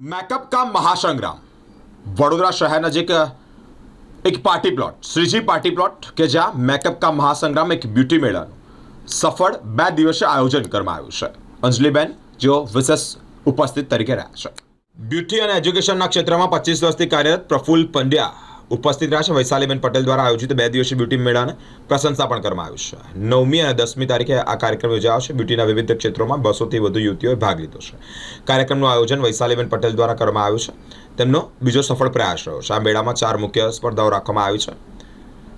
Makeup કા મહાસંગ્રામ? વડોદરા શહેર નજીક, એક party plot, Shreeji party plot, કે જ્યાં મેકઅપ કા મહાસંગ્રામ એક બ્યુટી મેળાનું સફળ બે દિવસે આયોજન કરવામાં આવ્યું છે. અંજલિબેન, જેઓ વિશેષ ઉપસ્થિત તરીકે રહ્યા છે. બ્યુટી અને એજ્યુકેશનના ક્ષેત્રમાં પચીસ વર્ષથી કાર્યરત પ્રફુલ પંડ્યા ઉપસ્થિત રહ્યા છે વૈશાલીબેન પટેલ દ્વારા આયોજિત બે દિવસીય બ્યુટી મેળાને પ્રશંસા પણ કરવામાં આવ્યું છે. નવમી અને દસમી તારીખે આ કાર્યક્રમ યોજાયો છે. બ્યુટીના વિવિધ ક્ષેત્રોમાં બસોથી વધુ યુવતીઓએ ભાગ લીધો છે. કાર્યક્રમનું આયોજન વૈશાલીબેન પટેલ દ્વારા કરવામાં આવ્યું છે. તેમનો બીજો સફળ પ્રયાસ રહ્યો છે. આ મેળામાં ચાર મુખ્ય સ્પર્ધાઓ રાખવામાં આવી છે.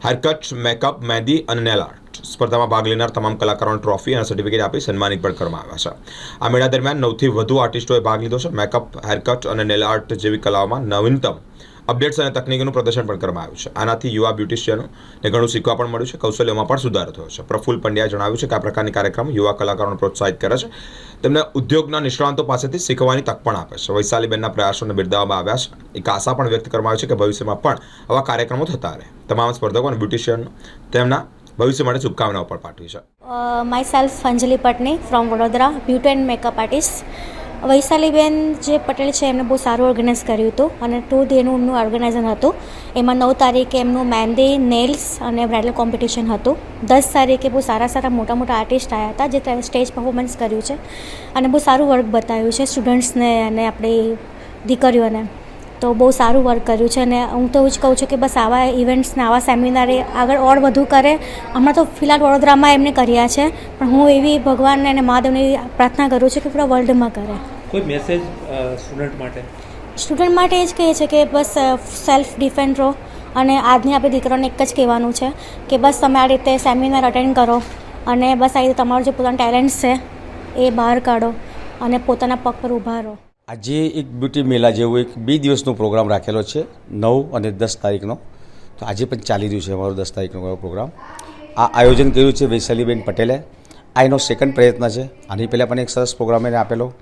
હેરકટ મેકઅપ, મહેંદી અને નેલ આર્ટ. સ્પર્ધામાં ભાગ લેનાર તમામ કલાકારોને ટ્રોફી અને સર્ટિફિકેટ આપી સન્માનિત પણ કરવામાં આવ્યા છે. આ મેળા દરમિયાન નવથી વધુ આર્ટિસ્ટોએ ભાગ લીધો છે. મેકઅપ, હેરકટ અને નેલ આર્ટ જેવી કલાઓમાં નવીનતમ અપડેટ્સ અને તકનીકીનું પ્રદર્શન પણ કરવામાં આવ્યું છે. આનાથી યુવા બ્યુટિશિયનોને ઘણું શીખવા પણ મળ્યું છે. કૌશલ્યમાં પણ સુધારો થયો છે. પ્રફુલ્લ પંડ્યાએ જણાવ્યું છે કે આ પ્રકારની કાર્યક્રમ યુવા કલાકારોને પ્રોત્સાહિત કરે છે. તેમને ઉદ્યોગના નિષ્ણાંતો પાસેથી શીખવાની તક પણ આપે છે. વૈશાલીબેનના પ્રયાસોને બિરદાવવામાં આવ્યા છે. એક આશા પણ વ્યક્ત કરવામાં આવી છે કે ભવિષ્યમાં પણ આવા કાર્યક્રમો થતા રહે. તમામ સ્પર્ધકો અને બ્યુટિશિયન તેમના ભવિષ્ય માટે શુભકામનાઓ પણ પાઠવી છે. Myself Anjali Patni from Vadodara, beauty and makeup artist. Vaishaliben જે પટેલ છે એમને બહુ સારું ઓર્ગેનાઇઝ કર્યું હતું અને ટુ ડેનું એમનું ઓર્ગેનાઇઝન હતું. એમાં નવ તારીખે એમનું મહેંદી નેલ્સ અને બ્રાઇડલ કોમ્પિટિશન હતું. દસ તારીખે બહુ સારા સારા મોટા મોટા આર્ટિસ્ટ આવ્યા હતા, જે સ્ટેજ પરફોર્મન્સ કર્યું છે અને બહુ સારું વર્ક બતાવ્યું છે સ્ટુડન્ટ્સને અને આપણી દીકરીઓને. તો બહુ સારું વર્ક કર્યું છે અને હું તો એવું જ કહું છું કે બસ આવા ઇવેન્ટ્સને આવા સેમિનારે આગળ ઓર વધુ કરે. હમણાં તો ફિલહાલ વડોદરામાં એમને કર્યા છે પણ હું એવી ભગવાનને અને મહાદેવની પ્રાર્થના કરું છું કે પૂરા વર્લ્ડમાં કરે. કોઈ મેસેજ સ્ટુડન્ટ માટે? સ્ટુડન્ટ માટે એ જ કહે છે કે બસ સેલ્ફ ડિફેન્ડ રહો અને આજની આપણે દીકરાને એક જ કહેવાનું છે કે બસ તમે આ રીતે સેમિનાર અટેન્ડ કરો અને બસ આ રીતે તમારું જે પોતાનું ટેલેન્ટ છે એ બહાર કાઢો અને પોતાના પગ પર ઊભા રહો. આજે એક બ્યુટી મેળા જેવો એક બે દિવસનો પ્રોગ્રામ રાખેલો છે, નવ અને દસ તારીખનો. તો આજે પણ ચાલી રહ્યું છે અમારો દસ તારીખનો પ્રોગ્રામ. આ આયોજન કર્યું છે વૈશાલીબેન પટેલે. આ એનો સેકન્ડ પ્રયત્ન છે. આની પહેલાં પણ એક સરસ પ્રોગ્રામ એને આપેલો.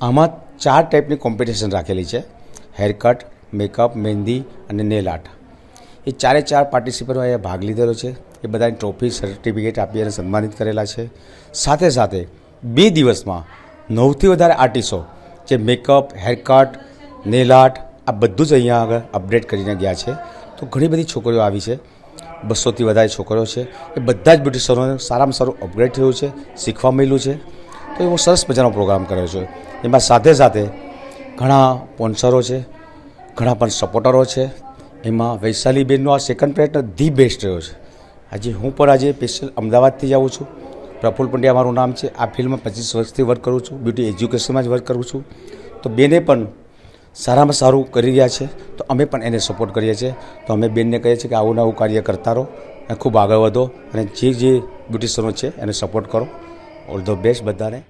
આમાં ચાર ટાઈપની કોમ્પિટિશન રાખેલી છે. હેરકટ મેકઅપ મહેંદી અને નેલ આર્ટ એ ચારે ચાર પાર્ટિસિપન્ટોએ ભાગ લીધેલો છે. એ બધાની ટ્રોફી સર્ટિફિકેટ આપી અને સન્માનિત કરેલા છે. સાથે સાથે બે દિવસમાં નવથી વધારે આર્ટિસ્ટો જે મેકઅપ હેરકટ નેલ આર્ટ આ બધું જ અહીંયા આગળ અપડેટ કરીને ગયા છે. તો ઘણી બધી છોકરીઓ આવી છે. બસોથી વધારે છોકરીઓ છે. એ બધા જ બ્યુટિશિયનોને સારામાં સારું અપગ્રેડ થયું છે, શીખવા મળ્યું છે. તો એવો સરસ મજાનો પ્રોગ્રામ કર્યો છે. એમાં સાથે સાથે ઘણા સ્પોન્સરો છે, ઘણા પણ સપોર્ટરો છે. એમાં વૈશાલીબેનનો આ સેકન્ડ પ્રયત્ન ધી બેસ્ટ રહ્યો છે. આજે હું પણ આજે સ્પેશિયલ અમદાવાદથી જ આવું છું. પ્રફુલ્લ પંડ્યા મારું નામ છે. આ ફિલ્ડમાં પચીસ વર્ષથી વર્ક કરું છું. બ્યુટી એજ્યુકેશનમાં જ વર્ક કરું છું. તો બેને પણ સારામાં સારું કરી રહ્યા છે. તો અમે પણ એને સપોર્ટ કરીએ છીએ. તો અમે બેનને કહીએ છીએ કે આવું નવું કાર્ય કરતા રહો અને ખૂબ આગળ વધો અને જે જે બ્યુટિશનો છે એને સપોર્ટ કરો. ઓલ ધ બેસ્ટ બધાને.